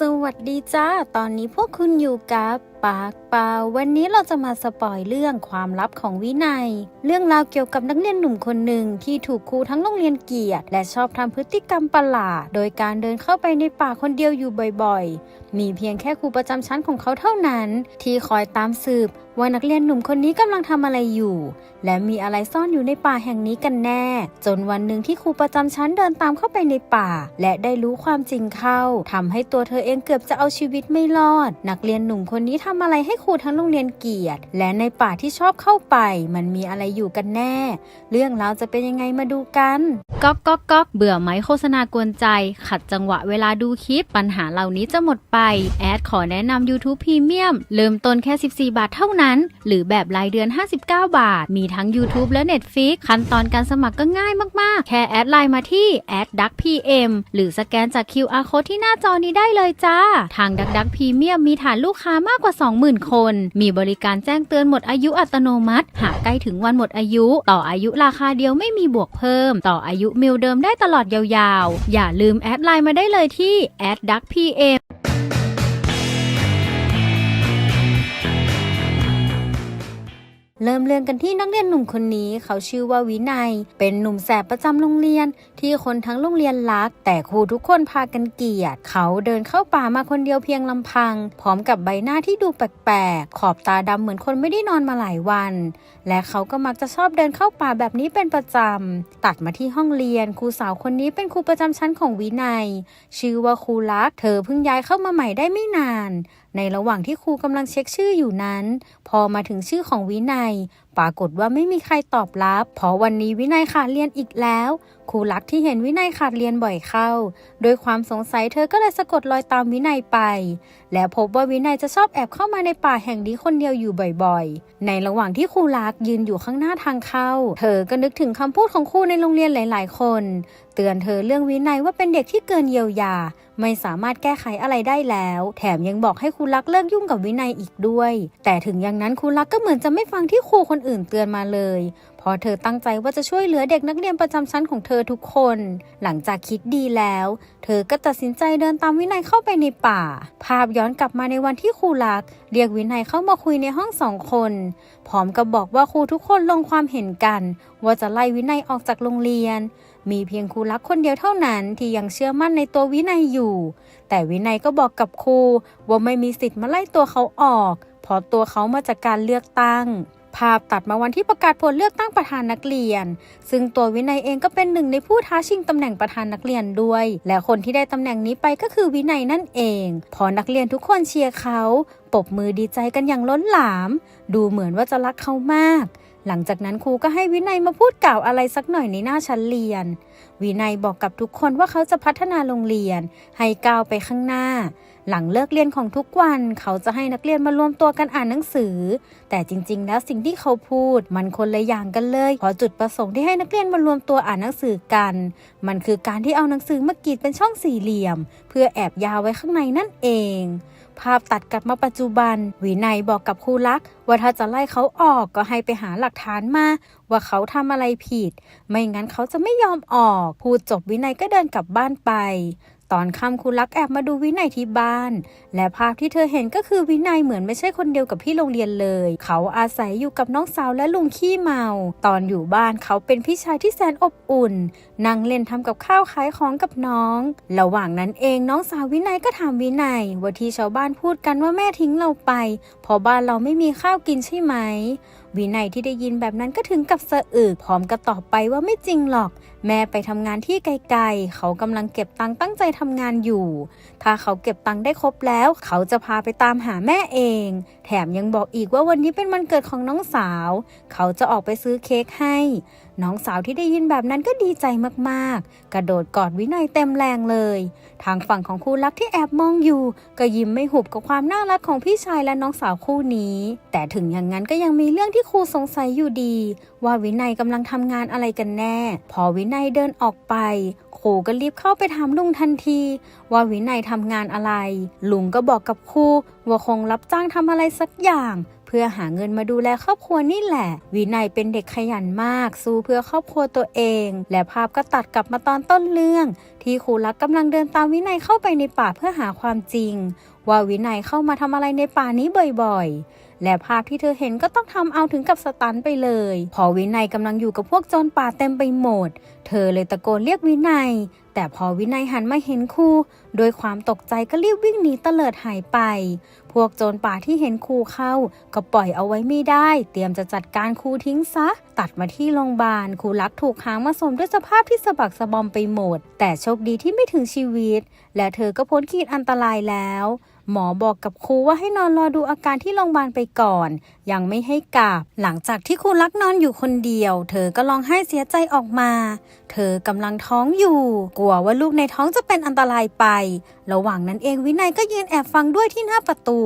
สวัสดีจ้า ตอนนี้พวกคุณอยู่กับปากเปล่าวันนี้เราจะมาสปอยเรื่องความลับของวินัย เรื่องราวเกี่ยวกับนักเรียนหนุ่มคนหนึ่งที่ถูกครูทั้งโรงเรียนเกลียด และชอบทำพฤติกรรมประหลาด โดยการเดินเข้าไปในป่าคนเดียวอยู่บ่อยๆ มีเพียงแค่ครูประจำชั้นของเขาเท่านั้น ที่คอยตามสืบว่านักเรียนหนุ่มคนนี้กำลังทำอะไรอยู่ และมีอะไรซ่อนอยู่ในป่าแห่งนี้กันแน่ จนวันหนึ่งที่ครูประจำชั้นเดินตามเข้าไปในป่า และได้รู้ความจริงเข้าทำให้ตัวเธอเองเกือบจะเอาชีวิตไม่รอด นักเรียนหนุ่มคนนี้ททำอะไรให้ครูทั้งโรงเรียนเกลียด และในป่าที่ชอบเข้าไป มันมีอะไรอยู่กันแน่ เรื่องราวจะเป็นยังไงมาดูกันก๊อกก๊อกก๊อกเบื่อไหมโฆษณากวนใจ ขัดจังหวะเวลาดูคลิปปัญหาเหล่านี้จะหมดไป แอดขอแนะนำ YouTube Premium เริ่มต้นแค่ 14 บาทเท่านั้น หรือแบบรายเดือน 59 บาท มีทั้ง YouTube และ Netflix ขั้นตอนการสมัครก็ง่ายมากๆ แค่แอดไลน์มาที่แอดดัก PM หรือสแกนจาก QR Code ที่หน้าจอนี้ได้เลยจ้า ทางดักดักพรีเมียมมีฐานลูกค้ามากกว่า20,000 คน มีบริการแจ้งเตือนหมดอายุอัตโนมัติ หากใกล้ถึงวันหมดอายุ ต่ออายุราคาเดียวไม่มีบวกเพิ่ม ต่ออายุมิลเดิมได้ตลอดยาวๆ อย่าลืมแอดไลน์มาได้เลยที่ adduckpm เริ่มเรื่องกันที่นักเรียนหนุ่มคนนี้เขาชื่อว่าวินัย เป็นหนุ่มแสบประจำโรงเรียน ที่คนทั้งโรงเรียนรัก แต่ครูทุกคนพากันเกลียด เขาเดินเข้าป่ามาคนเดียวเพียงลำพัง พร้อมกับใบหน้าที่ดูแปลกๆ ขอบตาดำเหมือนคนไม่ได้นอนมาหลายวัน และเขาก็มักจะชอบเดินเข้าป่าแบบนี้เป็นประจำตัดมาที่ห้องเรียนครูสาวคนนี้เป็นครูประจำชั้นของวินัย ชื่อว่าครูรัก เธอเพิ่งย้ายเข้ามาใหม่ได้ไม่นานในระหว่างที่ครูกำลังเช็คชื่ออยู่นั้น พอมาถึงชื่อของวินัย ปรากฏว่าไม่มีใครตอบรับ เพราะวันนี้วินัยขาดเรียนอีกแล้วครูรักที่เห็นวินัยขาดเรียนบ่อยเข้า โดยความสงสัยเธอก็เลยสะกดรอยตามวินัยไป และพบว่าวินัยจะชอบแอบเข้ามาในป่าแห่งนี้คนเดียวอยู่บ่อยๆ ในระหว่างที่ครูรักยืนอยู่ข้างหน้าทางเข้า เธอก็นึกถึงคำพูดของครูในโรงเรียนหลาย ๆ คน เตือนเธอเรื่องวินัยว่าเป็นเด็กที่เกินเยียวยา ไม่สามารถแก้ไขอะไรได้แล้ว แถมยังบอกให้ครูรักเลิกยุ่งกับวินัยอีกด้วย แต่ถึงอย่างนั้นครูรักก็เหมือนจะไม่ฟังที่ครูคนอื่นเตือนมาเลยเพราะเธอตั้งใจว่าจะช่วยเหลือเด็กนักเรียนประจำชั้นของเธอทุกคน หลังจากคิดดีแล้ว เธอก็ตัดสินใจเดินตามวินัยเข้าไปในป่า ภาพย้อนกลับมาในวันที่ครูรัก เรียกวินัยเข้ามาคุยในห้องสองคน พร้อมกับบอกว่าครูทุกคนลงความเห็นกัน ว่าจะไล่วินัยออกจากโรงเรียน มีเพียงครูรักคนเดียวเท่านั้นที่ยังเชื่อมั่นในตัววินัยอยู่ แต่วินัยก็บอกกับครูว่าไม่มีสิทธิ์มาไล่ตัวเขาออกเพราะตัวเขามาจากการเลือกตั้ง ภาพตัดมาวันที่ประกาศผลเลือกตั้งประธานนักเรียน ซึ่งตัววินัยเองก็เป็นหนึ่งในผู้ท้าชิงตำแหน่งประธานนักเรียนด้วย และคนที่ได้ตำแหน่งนี้ไปก็คือวินัยนั่นเอง พอนักเรียนทุกคนเชียร์เขาปรบมือดีใจกันอย่างล้นหลาม ดูเหมือนว่าจะรักเขามาก หลังจากนั้นครูก็ให้วินัยมาพูดกล่าวอะไรสักหน่อยในหน้าชั้นเรียน วินัยบอกกับทุกคนว่าเขาจะพัฒนาโรงเรียน ให้ก้าวไปข้างหน้า หลังเลิกเรียนของทุกวัน เขาจะให้นักเรียนมารวมตัวกันอ่านหนังสือ แต่จริง ๆ แล้วสิ่งที่เขาพูด มันคนละอย่างกันเลยเพราะจุดประสงค์ที่ให้นักเรียนมารวมตัวอ่านหนังสือกัน มันคือการที่เอาหนังสือมากรีดเป็นช่องสี่เหลี่ยม เพื่อแอบยาวไว้ข้างในนั่นเอง ภาพตัดกลับมาปัจจุบัน วินัยบอกกับครูรัก ว่าถ้าจะไล่เขาออกก็ให้ไปหาหลักฐานมา ว่าเขาทำอะไรผิด ไม่งั้นเขาจะไม่ยอมออก พูดจบวินัยก็เดินกลับบ้านไป ตอนค่ำครูรักแอบมาดูวินัยที่บ้าน และภาพที่เธอเห็นก็คือวินัยเหมือนไม่ใช่คนเดียวกับที่โรงเรียนเลย เขาอาศัยอยู่กับน้องสาวและลุงขี้เมา ตอนอยู่บ้านเขาเป็นพี่ชายที่แสนอบอุ่น นั่งเล่นทำกับข้าวขายของกับน้อง ระหว่างนั้นเองน้องสาววินัยก็ถามวินัยว่าที่ชาวบ้านพูดกันว่าแม่ทิ้งเราไปเพราะบ้านเราไม่มีข้าวกินใช่ไหมวินัยที่ได้ยินแบบนั้นก็ถึงกับสะอึกพร้อมกับตอบไปว่าไม่จริงหรอก แม่ไปทำงานที่ไกลๆ เขากำลังเก็บตังค์ตั้งใจทำงานอยู่ ถ้าเขาเก็บตังค์ได้ครบแล้ว เขาจะพาไปตามหาแม่เอง แถมยังบอกอีกว่าวันนี้เป็นวันเกิดของน้องสาว เขาจะออกไปซื้อเค้กให้ น้องสาวที่ได้ยินแบบนั้นก็ดีใจมากๆ กระโดดกอดวินัยเต็มแรงเลย ทางฝั่งของครูรักที่แอบมองอยู่ ก็ยิ้มไม่หุบกับความน่ารักของพี่ชายและน้องสาวคู่นี้ แต่ถึงอย่างนั้นก็ยังมีเรื่องที่ที่ครูสงสัยอยู่ดี ว่าวินัยกำลังทำงานอะไรกันแน่ พอวินัยเดินออกไป ครูก็รีบเข้าไปถามลุงทันที ว่าวินัยทำงานอะไร ลุงก็บอกกับครูว่าคงรับจ้างทำอะไรสักอย่างเพื่อหาเงินมาดูแลครอบครัวนี่แหละ วินัยเป็นเด็กขยันมาก สู้เพื่อครอบครัวตัวเอง และภาพก็ตัดกลับมาตอนต้นเรื่อง ที่ที่ครูรักกำลังเดินตามวินัยเข้าไปในป่าเพื่อหาความจริง ว่าวินัยเข้ามาทำอะไรในป่านี้บ่อยๆ และภาพที่เธอเห็นก็ต้องทำเอาถึงกับสตันไปเลย พอวินัยกำลังอยู่กับพวกโจรป่าเต็มไปหมด เธอเลยตะโกนเรียกวินัย แต่พอวินัยหันมาเห็นครูโดยความตกใจก็รีบวิ่งหนีเตลิดหายไป พวกโจรป่าที่เห็นครูเข้า ก็ปล่อยเอาไว้ไม่ได้ เตรียมจะจัดการครูทิ้งซะ ตัดมาที่โรงพยาบาลครูรักถูกหางมาสมด้วยสภาพที่สะบักสะบอมไปหมด แต่โชคดีที่ไม่ถึงชีวิต และเธอก็พ้นขีดอันตรายแล้ว หมอบอกกับครูว่าให้นอนรอดูอาการที่โรงพยาบาลไปก่อน ยังไม่ให้กลับ หลังจากที่ครูรักนอนอยู่คนเดียว เธอก็ร้องไห้เสียใจออกมา เธอกำลังท้องอยู่ กลัวว่าลูกในท้องจะเป็นอันตรายไป ระหว่างนั้นเองวินัยก็ยืนแอบฟังด้วยที่หน้าประตู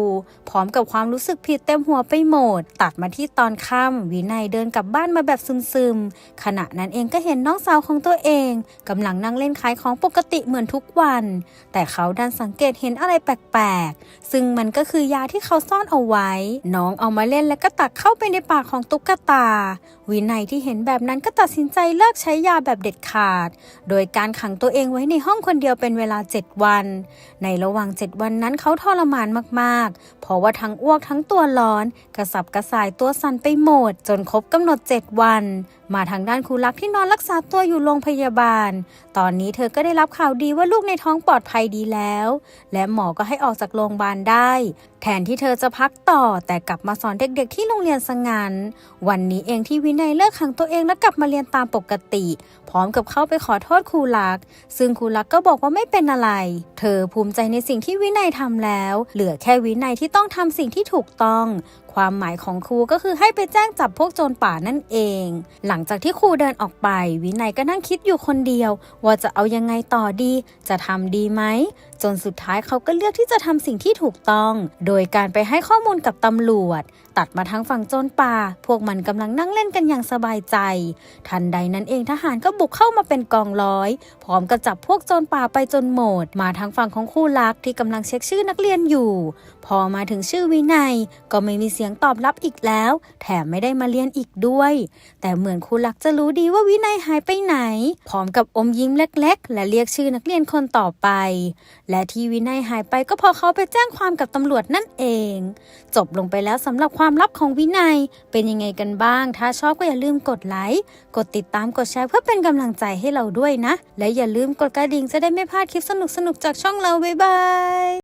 พร้อมกับความรู้สึกผิดเต็มหัวไปหมด ตัดมาที่ตอนค่ำวินัยเดินกลับบ้านมาแบบซึมๆขณะนั้นเองก็เห็นน้องสาวของตัวเองกำลังนั่งเล่นขายของปกติเหมือนทุกวัน แต่เขาดันสังเกตเห็นอะไรแปลกๆซึ่งมันก็คือยาที่เขาซ่อนเอาไว้ น้องเอามาเล่นแล้วก็ตักเข้าไปในปากของตุ๊กตา วินัยที่เห็นแบบนั้นก็ตัดสินใจเลิกใช้ยาแบบเด็ดขาด โดยการขังตัวเองไว้ในห้องคนเดียวเป็นเวลา 7 วัน ในระหว่าง 7 วันนั้นเขาทรมานมากๆ เพราะว่าทั้งอ้วกทั้งตัวร้อน กระสับกระส่ายตัวสั่นไปหมด จนครบกำหนด 7 วัน มาทางด้านครูรักที่นอนรักษาตัวอยู่โรงพยาบาล ตอนนี้เธอก็ได้รับข่าวดีว่าลูกในท้องปลอดภัยดีแล้ว และหมอก็ให้ออกจากโรงพยาบาลได้ แทนที่เธอจะพักต่อแต่กลับมาสอนเด็กๆ ที่โรงเรียนสงันวันนี้เองที่วินัยเลิกขังตัวเองและกลับมาเรียนตามปกติ พร้อมกับเข้าไปขอโทษครูรัก ซึ่งครูรักก็บอกว่าไม่เป็นอะไร เธอภูมิใจในสิ่งที่วินัยทำแล้ว เหลือแค่วินัยที่ต้องทำสิ่งที่ถูกต้อง ความหมายของครูก็คือให้ไปแจ้งจับพวกโจรป่านั่นเอง หลังจากที่ครูเดินออกไป วินัยก็นั่งคิดอยู่คนเดียว ว่าจะเอายังไงต่อดี จะทำดีไหม จนสุดท้ายเขาก็เลือกที่จะทำสิ่งที่ถูกต้อง โดยการไปให้ข้อมูลกับตำรวจ ตัดมาทางฝั่งโจรป่า พวกมันกำลังนั่งเล่นกันอย่างสบายใจ ทันใดนั้นเองทหารก็บุกเข้ามาเป็นกองร้อย พร้อมกับจับพวกโจรป่าไปจนหมด มาทางฝั่งของคู่รักที่กำลังเช็คชื่อนักเรียนอยู่ พอมาถึงชื่อวินัย ก็ไม่มีเสียงตอบรับอีกแล้ว แถมไม่ได้มาเรียนอีกด้วย แต่เหมือนครูรักจะรู้ดีว่าวินัยหายไปไหน พร้อมกับอมยิ้มเล็ก ๆ และเรียกชื่อนักเรียนคนต่อไป และที่วินัยหายไปก็พอเขาไปแจ้งความกับตำรวจนั่นเอง จบลงไปแล้วสำหรับความลับของวินัยเป็นยังไงกันบ้าง ถ้าชอบก็อย่าลืมกดไลค์กดติดตามกดแชร์เพื่อเป็นกำลังใจให้เราด้วยนะ และอย่าลืมกดกระดิ่งจะได้ไม่พลาดคลิปสนุกๆจากช่องเราบ๊ายบาย